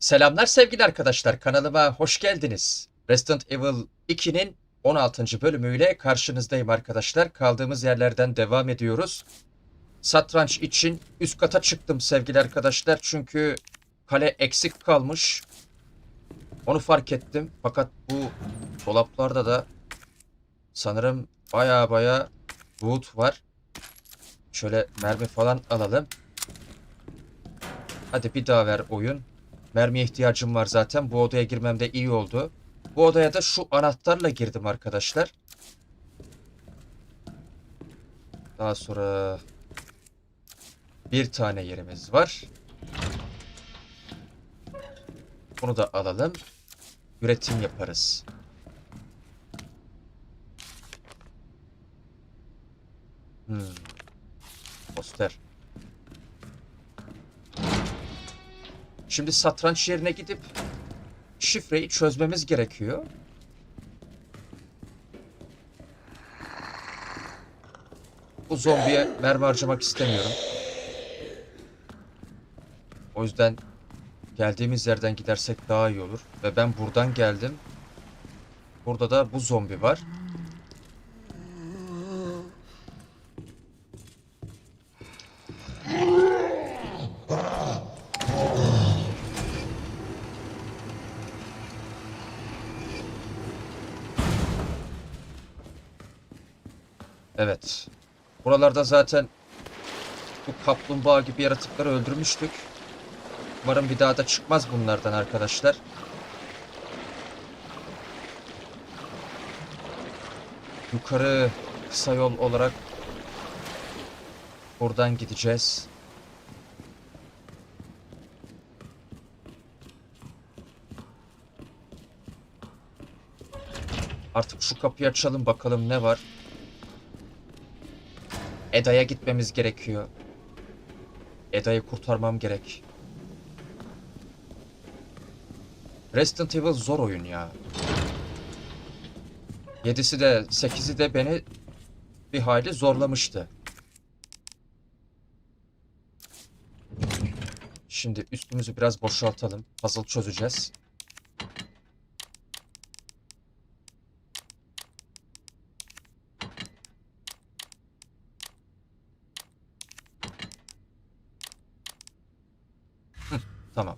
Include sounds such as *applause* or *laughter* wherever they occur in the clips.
Selamlar sevgili arkadaşlar kanalıma hoş geldiniz. Resident Evil 2'nin 16. bölümüyle karşınızdayım arkadaşlar. Kaldığımız yerlerden devam ediyoruz. Satranç için üst kata çıktım sevgili arkadaşlar. Çünkü kale eksik kalmış. Onu fark ettim. Fakat bu dolaplarda da sanırım baya baya wood var. Şöyle mermi falan alalım. Hadi bir daha ver oyun. Mermiye ihtiyacım var zaten. Bu odaya girmem de iyi oldu. Bu odaya da şu anahtarla girdim arkadaşlar. Daha sonra bir tane yerimiz var. Bunu da alalım. Üretim yaparız. Hmm. Poster. Şimdi satranç yerine gidip şifreyi çözmemiz gerekiyor. Bu zombiye mermi harcamak istemiyorum. O yüzden geldiğimiz yerden gidersek daha iyi olur. Ve ben buradan geldim. Burada da bu zombi var. Evet. Buralarda zaten bu kaplumbağa gibi yaratıkları öldürmüştük. Umarım bir daha da çıkmaz bunlardan arkadaşlar. Yukarı kısa yol olarak buradan gideceğiz. Artık şu kapıyı açalım bakalım ne var. Eda'ya gitmemiz gerekiyor. Eda'yı kurtarmam gerek. Resident Evil zor oyun ya. 7'si de 8'i de beni bir hayli zorlamıştı. Şimdi üstümüzü biraz boşaltalım. Puzzle çözeceğiz. Tamam.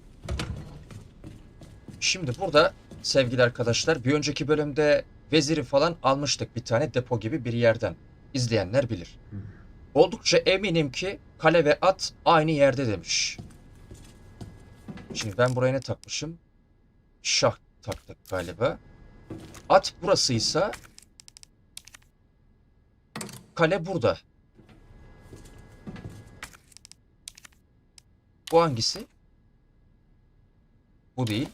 Şimdi burada sevgili arkadaşlar bir önceki bölümde veziri falan almıştık bir tane depo gibi bir yerden. İzleyenler bilir. Oldukça eminim ki kale ve at aynı yerde demiş. Şimdi ben buraya ne takmışım? Şah taktık galiba. At burasıysa kale burada. Bu hangisi? Bu değil.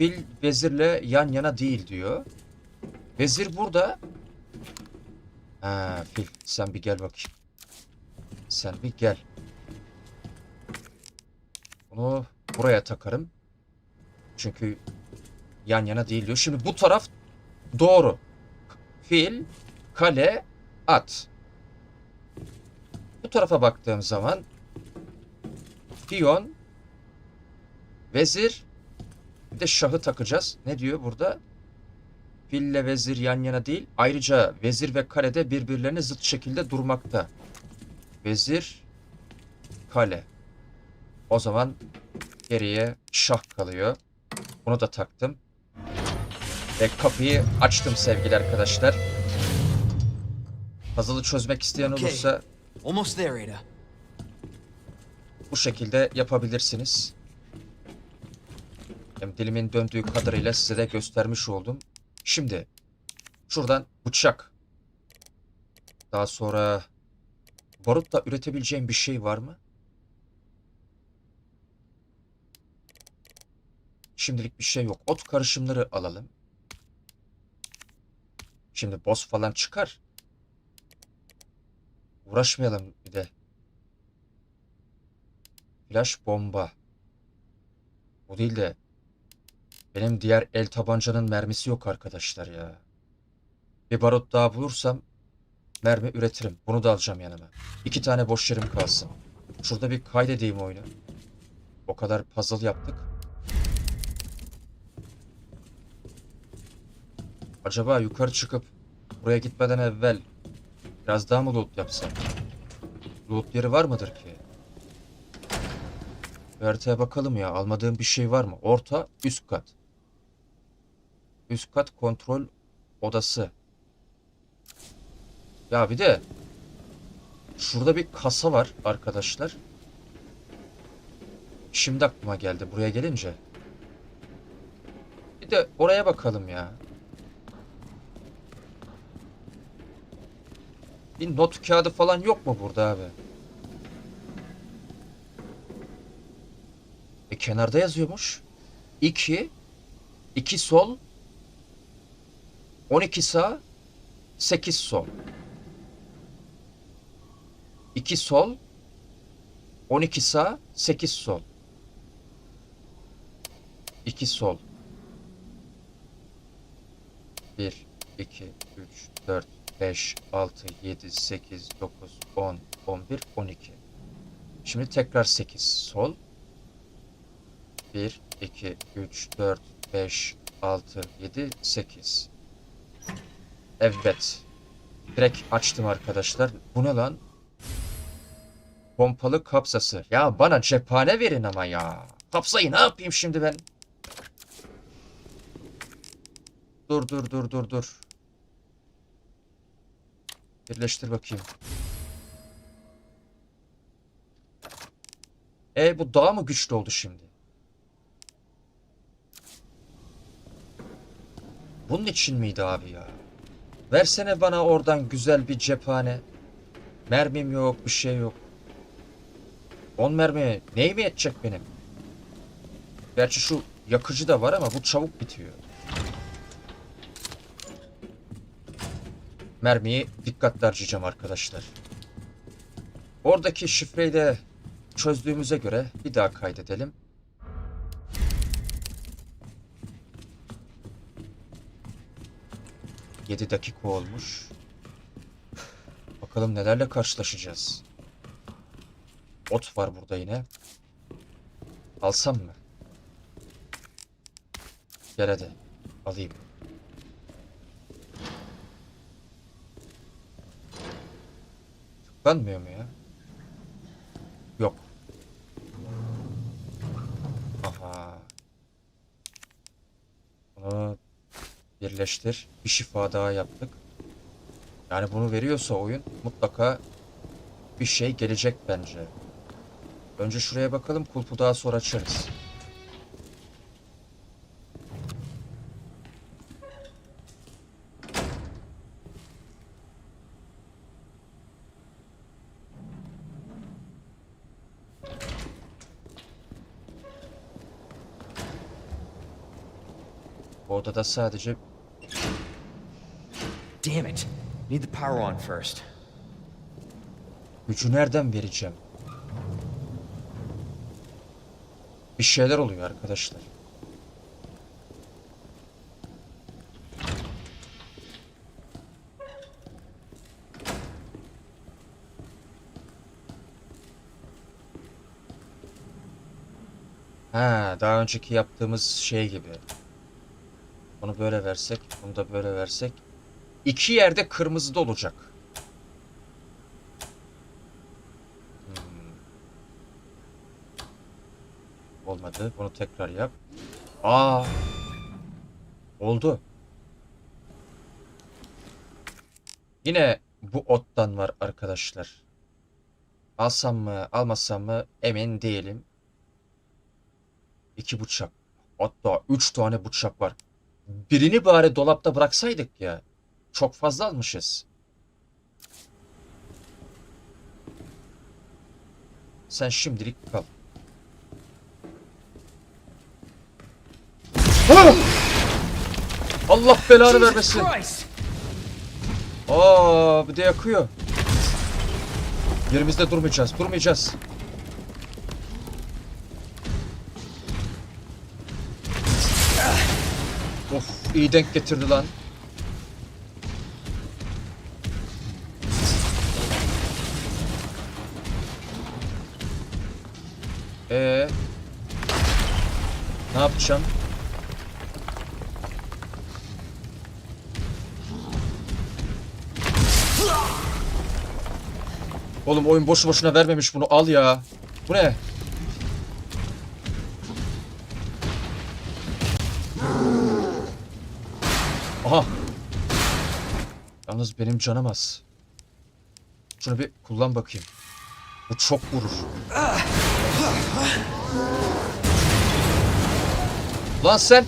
Bil vezirle yan yana değil diyor. Vezir burada. Ha, fil sen bir gel bakayım. Sen bir gel. Bunu buraya takarım. Çünkü yan yana değil diyor. Şimdi bu taraf doğru. Fil, kale, at. Bu tarafa baktığım zaman piyon, vezir, bir de şahı takacağız. Ne diyor burada? Fille vezir yan yana değil. Ayrıca vezir ve kale de birbirlerine zıt şekilde durmakta. Vezir, kale. O zaman geriye şah kalıyor. Bunu da taktım. Ve kapıyı açtım sevgili arkadaşlar. Puzzle'ı çözmek isteyen olursa bu şekilde yapabilirsiniz. Dilimin döndüğü kadarıyla size de göstermiş oldum. Şimdi şuradan bıçak. Daha sonra barutla üretebileceğim bir şey var mı? Şimdilik bir şey yok. Ot karışımları alalım. Şimdi boss falan çıkar. Uğraşmayalım bir de. Flash bomba. Bu değil de benim diğer el tabancanın mermisi yok arkadaşlar ya. Bir barut daha bulursam mermi üretirim. Bunu da alacağım yanıma. İki tane boş yerim kalsın. Şurada bir kaydedeyim oyunu. O kadar puzzle yaptık. Acaba yukarı çıkıp buraya gitmeden evvel biraz daha mı loot yapsam? Loot yeri var mıdır ki? Haritaya bakalım ya. Almadığım bir şey var mı? Orta, üst kat. Üst kat kontrol odası. Ya bir de şurada bir kasa var arkadaşlar. Şimdi aklıma geldi buraya gelince. Bir de oraya bakalım ya. Bir not kağıdı falan yok mu burada abi? E kenarda yazıyormuş. 2 2 sol 12 sağ 8 sol. 2 sol 12 sağ 8 sol. 2 sol. 1 2 3 4 5 6 7 8 9 10 11 12. Şimdi tekrar 8 sol. 1 2 3 4 5 6 7 8. Evet. Direkt açtım arkadaşlar. Bu ne lan? Pompalı kapsası. Ya bana cephane verin ama ya. Kapsayı ne yapayım şimdi ben? Dur dur dur dur dur. Birleştir bakayım. E bu daha mı güçlü oldu şimdi? Bunun için miydi abi ya? Versene bana oradan güzel bir cephane. Mermim yok, bir şey yok. 10 mermi neyime yetecek benim? Gerçi şu yakıcı da var ama bu çabuk bitiyor. Mermiyi dikkatli harcayacağım arkadaşlar. Oradaki şifreyi de çözdüğümüze göre bir daha kaydedelim. Yedi dakika olmuş. Bakalım nelerle karşılaşacağız. Ot var burada yine. Alsam mı? Gel hadi. Alayım. Tıklanmıyor mu ya? Yok. Aha. Bunu birleştir. Bir şifa daha yaptık. Yani bunu veriyorsa oyun mutlaka bir şey gelecek bence. Önce şuraya bakalım. Kulpu daha sonra açarız. Bu odada sadece Damn it. Need the power on first. gücü nereden vereceğim? Bir şeyler oluyor arkadaşlar. Ha, daha önceki yaptığımız şey gibi. Bunu böyle versek, bunu da böyle versek. İki yerde kırmızıda olacak. Hmm. Olmadı. Bunu tekrar yap. Aa. Oldu. Yine bu ottan var arkadaşlar. Alsam mı, almasam mı emin değilim. İki bıçak. Hatta üç tane bıçak var. Birini bari dolapta bıraksaydık ya. Çok fazla almışız. Sen şimdilik kal. Ah! Allah belanı vermesin. Aa, bir de yakıyor. Yerimizde durmayacağız, durmayacağız. Of, iyi denk getirdi lan. Ne yapacağım? Oğlum oyun boşu boşuna vermemiş bunu. Al ya. Bu ne? Aha. Yalnız benim canım az. Şunu bir kullan bakayım. Bu çok vurur. Lan sen.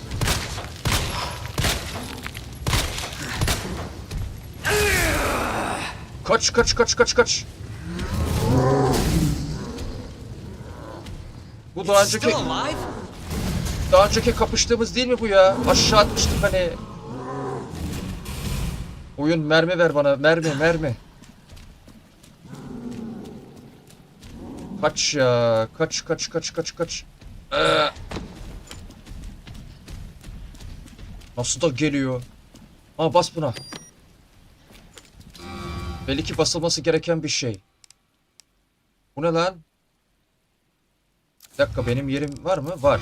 Kaç kaç kaç kaç kaç. Bu daha önceki daha önceki kapıştığımız değil mi bu ya? Aşağı atmıştık hani. Oyun mermi ver bana. Mermi mermi. Kaç ya. Kaç kaç kaç kaç kaç. Ee. Nasıl da geliyor? Aa bas buna. Belli ki basılması gereken bir şey. Bu ne lan? Bir dakika benim yerim var mı? Var.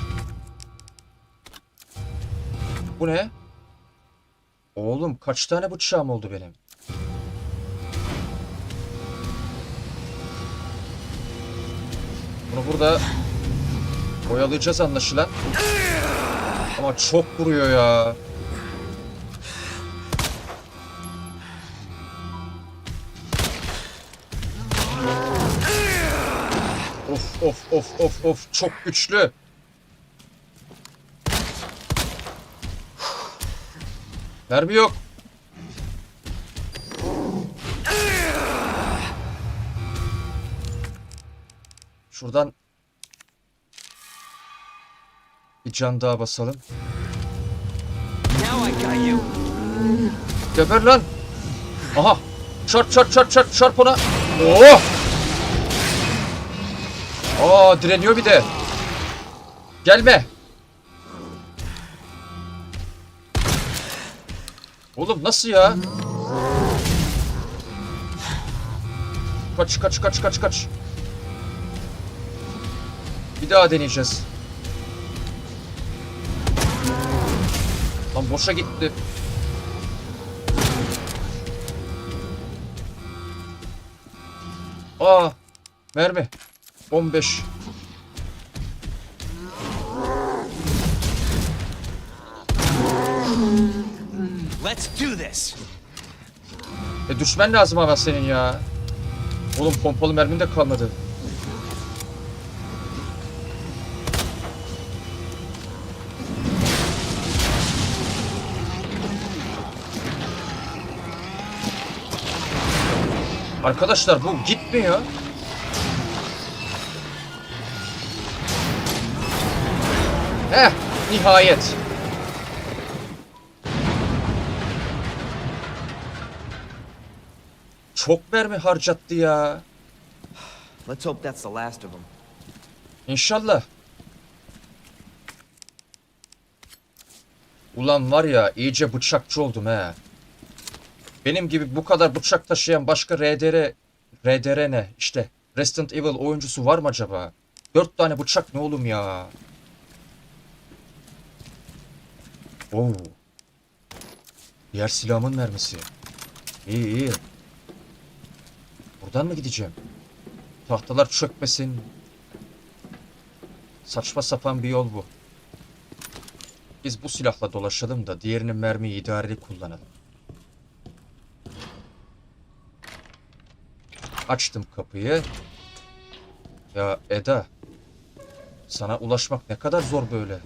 Bu ne? Oğlum kaç tane bıçağım oldu benim? Bunu burada oyalayacağız anlaşılan. Ama çok vuruyor ya. Of of of of çok güçlü. Mermi yok. Şuradan bir can daha basalım. Geber lan. Aha. Çarp çarp çarp çarp çarp ona. Oh. Aa direniyor bir de. Gelme. Oğlum nasıl ya? Kaç kaç kaç kaç kaç. Bir daha deneyeceğiz. Lan boşa gitti. Aa, mermi. 15. Let's do this. E düşmen lazım ama senin ya. Oğlum pompalı mermin de kalmadı. Arkadaşlar bu gitmiyor. Nihayet. Çok mermi harcattı ya. Let's hope that's the last of them. İnşallah. Ulan var ya iyice bıçakçı oldum he. Benim gibi bu kadar bıçak taşıyan başka RDR RDR ne işte Resident Evil oyuncusu var mı acaba? Dört tane bıçak ne oğlum ya? Oo. Diğer silahımın mermisi. İyi iyi. Buradan mı gideceğim? Tahtalar çökmesin. Saçma sapan bir yol bu. Biz bu silahla dolaşalım da diğerinin mermiyi idareli kullanalım. Açtım kapıyı. Ya Eda. Sana ulaşmak ne kadar zor böyle.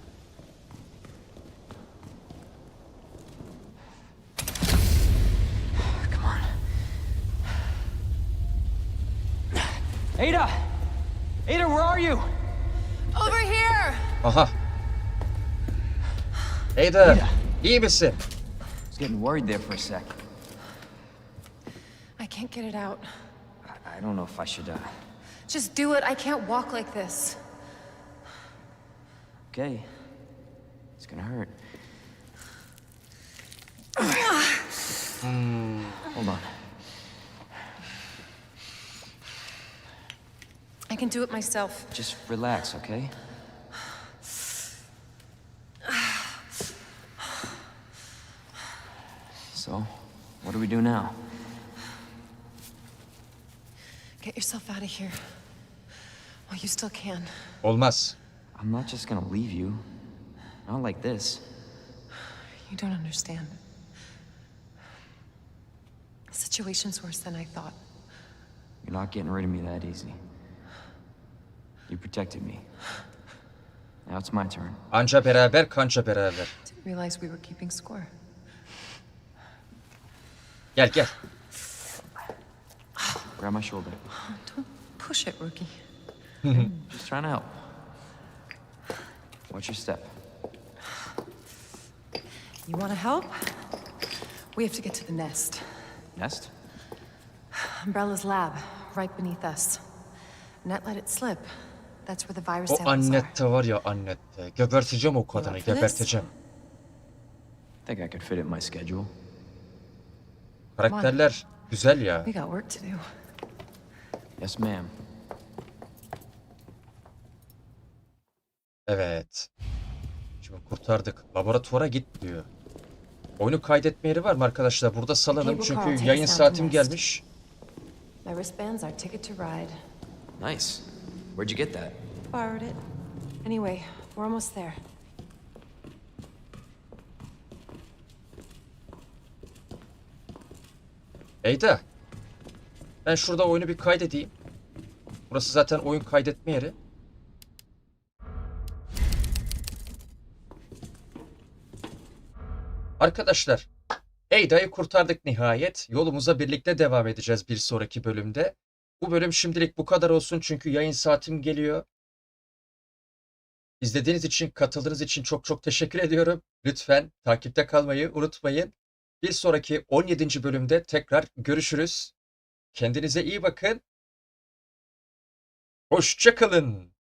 Here! Aha. Eda, iyi misin? I was getting worried there for a sec. I can't get it out. I, I don't know if I should, uh... Just do it. I can't walk like this. Okay. It's gonna hurt. Hold on. I can do it myself. Just relax, okay? Do we do now? Get yourself out of here. While you still can. Olmaz. I'm not just gonna leave you. Not like this. You don't understand. The situation's worse than I thought. You're not getting rid of me that easy. You protected me. Now it's my turn. Anca beraber kanca beraber. Didn't realize we were keeping score. Gel gel. Grab my shoulder. Don't push it, rookie. *laughs* Just trying to help. Watch your step. You want to help? We have to get to the nest. Nest? Umbrella's lab, right beneath us. Net let it slip. That's where the virus O samples are. Annette var ya Annette. Geberteceğim o kadını geberteceğim. Think I could fit it in my schedule. Karakterler güzel ya. We got work to do. Yes, ma'am. Evet. Şimdi kurtardık. Laboratuvara git diyor. Oyunu kaydetme yeri var mı arkadaşlar? Burada salalım çünkü yayın saatim gelmiş. My wristband's our ticket to ride. Nice. Where'd you get that? Borrowed it. Anyway, we're almost there. Eyda. Ben şurada oyunu bir kaydedeyim. Burası zaten oyun kaydetme yeri. Arkadaşlar, Eyda'yı kurtardık nihayet. Yolumuza birlikte devam edeceğiz bir sonraki bölümde. Bu bölüm şimdilik bu kadar olsun çünkü yayın saatim geliyor. İzlediğiniz için, katıldığınız için çok çok teşekkür ediyorum. Lütfen takipte kalmayı unutmayın. Bir sonraki 17. bölümde tekrar görüşürüz. Kendinize iyi bakın. Hoşça kalın.